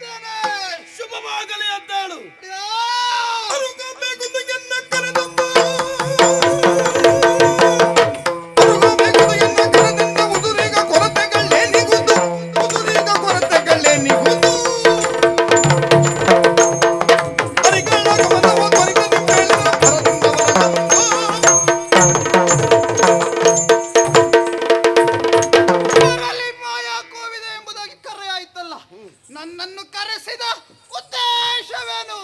ಬರುತ್ತೇನೆ ಶುಭವಾಗಲಿ ಅಂತಾಳು. ನನ್ನನ್ನು ಕರೆಸಿದ ಉದ್ದೇಶವೇನು?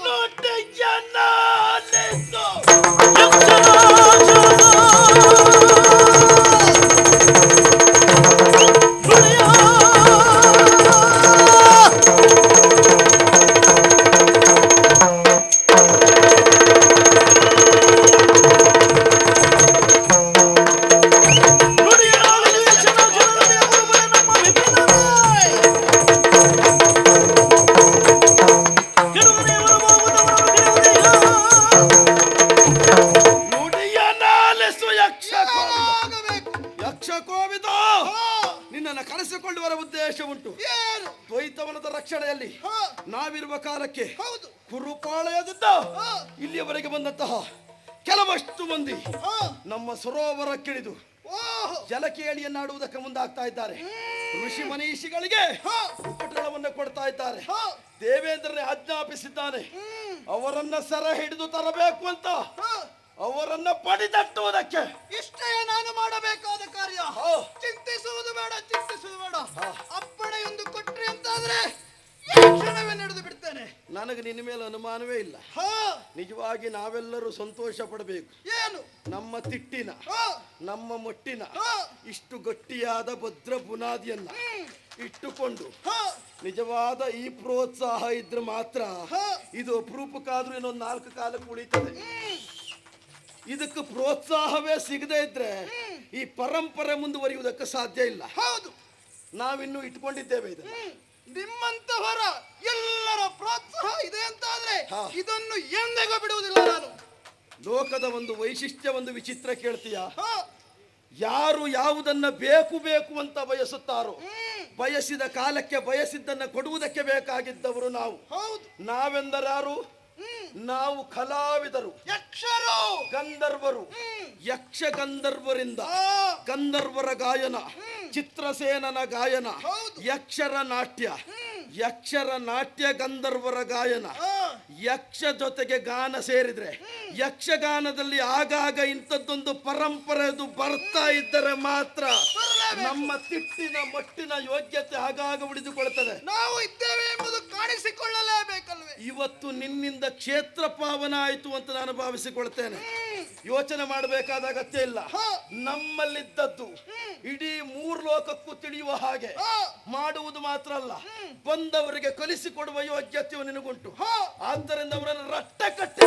ನಿಮ್ಮನ್ನ ಕರೆಸಿಕೊಳ್ಳುವ ಉದ್ದೇಶ ಉಂಟು. ಏನು? ದ್ವೈತವನದ ರಕ್ಷಣೆಯಲ್ಲಿ ನಾವಿರುವ ಕಾಲಕ್ಕೆ ಹೌದು. ಕುರುಪಾಳೆಯದಿದ್ದ ಇಲ್ಲಿಯವರೆಗೆ ಬಂದಂತಹ ಕೆಲವಷ್ಟು ಮಂದಿ ನಮ್ಮ ಸರೋವರಕ್ಕಿಳಿದು ಜಲಕೇಳಿಯನ್ನಾಡುವುದಕ್ಕೆ ಮುಂದಾಗ್ತಾ ಇದ್ದಾರೆ. ಋಷಿ ಮನೀಷಿಗಳಿಗೆ ಉಪಟಳವನ್ನು ಕೊಡ್ತಾ ಇದ್ದಾರೆ. ದೇವೇಂದ್ರನೇ ಆಜ್ಞಾಪಿಸಿದ್ದಾನೆ. ಅವರನ್ನ ಸರ ಹಿಡಿದು ತರಬೇಕು ಅಂತ. ಅವರನ್ನ ಪಡಿದಟ್ಟುವುದಕ್ಕೆ. ಇಷ್ಟೇ ನಾನು ಮಾಡಬೇಕಾದ ಕಾರ್ಯ. ಚಿಂತಿಸುವುದು ಒಂದು ಕೊಟ್ರಿ ಅಂತಾದ್ರೆ ಕ್ಷಣವೇ ನಡೆದು ಬಿಡ್ತೇನೆ. ನನಗೆ ನಿನ್ನ ಮೇಲೆ ಅನುಮಾನವೇ ಇಲ್ಲ. ಹಾ. ನಿಜವಾಗಿ ನಾವೆಲ್ಲರೂ ಸಂತೋಷ ಪಡಬೇಕು. ಏನು? ನಮ್ಮ ತಿಟ್ಟಿನ ಹಾ. ನಮ್ಮ ಮೊಟ್ಟಿನ ಹಾ. ಇಷ್ಟು ಗಟ್ಟಿಯಾದ ಭದ್ರ ಬುನಾದಿಯನ್ನ ಇಟ್ಟುಕೊಂಡು ಹಾ. ನಿಜವಾದ ಈ ಪ್ರೋತ್ಸಾಹ ಇದ್ರೆ ಮಾತ್ರ ಹಾ. ಇದು ಅಪರೂಪಕ್ಕಾದ್ರೂ ಇನ್ನೊಂದು ನಾಲ್ಕು ಕಾಲಕ್ಕೆ ಉಳಿತದೆ. ಇದಕ್ಕೆ ಪ್ರೋತ್ಸಾಹವೇ ಸಿಗದೇ ಇದ್ರೆ ಈ ಪರಂಪರೆ ಮುಂದುವರಿಯುವುದಕ್ಕೆ ಸಾಧ್ಯ ಇಲ್ಲ. ಹೌದು. ನಾವಿನ್ನು ಇಟ್ಕೊಂಡಿದ್ದೇವೆ ಇದು. ನಿಮ್ಮಂತವರ ಎಲ್ಲರ ಪ್ರೋತ್ಸಾಹ ಇದೆ ಅಂತ ಆದ್ರೆ ಇದನ್ನು ಎಂದಿಗೂ ಬಿಡುವುದಿಲ್ಲ ನಾನು. ಲೋಕದ ಒಂದು ವೈಶಿಷ್ಟ್ಯ ಒಂದು ವಿಚಿತ್ರ ಕೇಳ್ತೀಯ? ಯಾರು ಯಾವುದನ್ನ ಬೇಕು ಬೇಕು ಅಂತ ಬಯಸುತ್ತಾರೋ ಬಯಸಿದ ಕಾಲಕ್ಕೆ ಬಯಸಿದ್ದನ್ನ ಕೊಡುವುದಕ್ಕೆ ಬೇಕಾಗಿದ್ದವರು ನಾವು. ಹೌದು. ನಾವೆಂದರಾರು? ನಾವು ಕಲಾವಿದರು. ಯಕ್ಷರು. ಗಂಧರ್ವರು. ಯಕ್ಷ ಗಂಧರ್ವರಿಂದ ಗಂಧರ್ವರ ಗಾಯನ. ಚಿತ್ರಸೇನನ ಗಾಯನ. ಯಕ್ಷರ ನಾಟ್ಯ ಯಕ್ಷರ ನಾಟ್ಯ ಗಂಧರ್ವರ ಗಾಯನ ಯಕ್ಷ ಜೊತೆಗೆ ಗಾನ ಸೇರಿದ್ರೆ ಯಕ್ಷಗಾನದಲ್ಲಿ ಆಗಾಗ ಇಂಥದ್ದೊಂದು ಪರಂಪರೆದು ಬರ್ತಾ ಇದ್ದರೆ ಮಾತ್ರ ನಮ್ಮ ತಿಟ್ಟಿನ ಮಟ್ಟಿನ ಯೋಗ್ಯತೆ ಆಗಾಗ ಉಳಿದುಕೊಳ್ತದೆ. ನಾವು ಇದ್ದೇವೆ ಎಂಬುದು ಕಾಣಿಸಿಕೊಳ್ಳಲೇಬೇಕಲ್ವೇ ಇವತ್ತು ನಿನ್ನಿಂದ ಕ್ಷೇತ್ರ ಪಾವನ ಆಯಿತು ಅಂತ ನಾನು ಭಾವಿಸಿಕೊಳ್ತೇನೆ. ಯೋಚನೆ ಮಾಡಬೇಕಾದ ಅಗತ್ಯ ಇಲ್ಲ. ಹಾ. ನಮ್ಮಲ್ಲಿದ್ದದ್ದು ಇಡೀ ಮೂರು ಲೋಕಕ್ಕೂ ತಿಳಿಯುವ ಹಾಗೆ ಮಾಡುವುದು ಮಾತ್ರ ಅಲ್ಲ. ಬಂದವರಿಗೆ ಕಲಿಸಿಕೊಡುವ ಯೋಗ್ಯತೆಯು ನಿನಗುಂಟು. ಹಾ. ಆದ್ದರಿಂದ ಅವರನ್ನು ರಟ್ಟ ಕಟ್ಟಿ.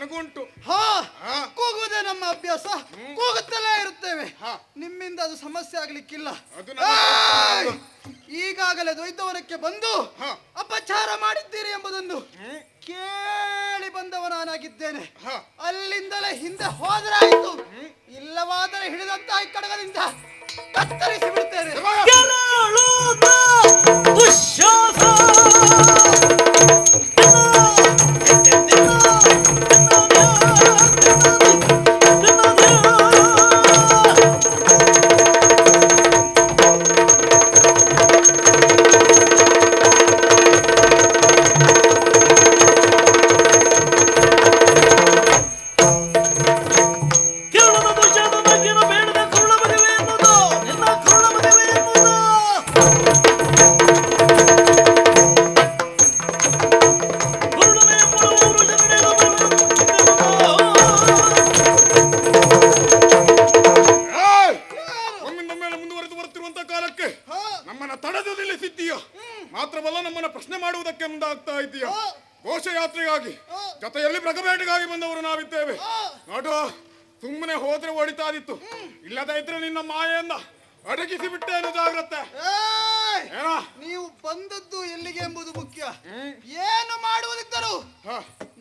ನನಗುಂಟು ಹಾ ಹಾ. ಕೂಗುವುದೇ ನಮ್ಮ ಅಭ್ಯಾಸ ಕೂಗುತ್ತಲೇ ಇರುತ್ತೇವೆ ಹಾ. ನಿಮ್ಮಿಂದ ಅದು ಸಮಸ್ಯೆ ಆಗ್ಲಿಕ್ಕಿಲ್ಲ ಅದು ನನ್ನ ಏಯ್! ಈಗಾಗಲೇ ದ್ವೈತವನಕ್ಕೆ ಬಂದು ಹಾ. ಅಪಚಾರ ಮಾಡಿದ್ದೀರಿ ಎಂಬುದೊಂದು ಹ್ಮ್. ಕೇಳಿ ಬಂದವ ನಾನಾಗಿದ್ದೇನೆ ಹಾ. ಅಲ್ಲಿಂದಲೇ ಹಿಂದೆ ಹೋದ್ರಾಯ್ತು ಇಲ್ಲವಾದರೆ ಹಿಡಿದಂತ ಈ ಕಡಗದಿಂದ ಕತ್ತರಿಸಿ ಬಿಡ್ತೇನೆ ಮಾಡುವುದಕ್ಕೆ ಮುಂದಾಗ್ತಾ ಇದ್ದೀಯ ಹಾ. ಘೋಷಯಾತ್ರೆಗಾಗಿ. ಜೊತೆಯಲ್ಲಿ ಮೃಗಬೇಟೆಗಾಗಿ ಬಂದವರು ನಾವಿದ್ದೇವೆ. ನೋಡು ಸುಮ್ಮನೆ ಹೋದ್ರೆ ಹೊಡಿತಾದಿತ್ತು ಇಲ್ಲದ ಇದ್ರೆ ನಿನ್ನ ಮಾಯೆಯನ್ನ ಅಡಗಿಸಿ ಬಿಟ್ಟೇನು ಜಾಗ್ರತೆ ನೀವು ಬಂದದ್ದು ಎಲ್ಲಿಗೆ ಎಂಬುದು ಮುಖ್ಯ ಏನು ಮಾಡುವುದಿದ್ದರೂ.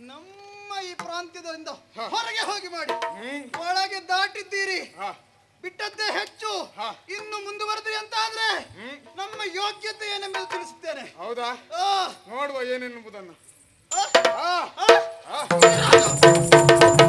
ನಮ್ಮ ಈ ಪ್ರಾಂತ್ಯದಿಂದ ಹೊರಗೆ ಹೋಗಿ ಮಾಡಿ. ಒಳಗೆ ದಾಟಿದ್ದೀರಿ. ಬಿಟ್ಟದ್ದೇ ಹೆಚ್ಚು. ಹಾ. ಇನ್ನು ಮುಂದುವರೆದ್ರಿ ಅಂತ ಆದ್ರೆ. ನಮ್ಮ ಯೋಗ್ಯತೆ ಏನೆಂಬುದು ತಿಳಿಸುತ್ತೇನೆ. ಹೌದಾ? ನೋಡುವ ಏನೆನ್ನುವುದನ್ನು ಆ, ಆ, ಆ, ಆ.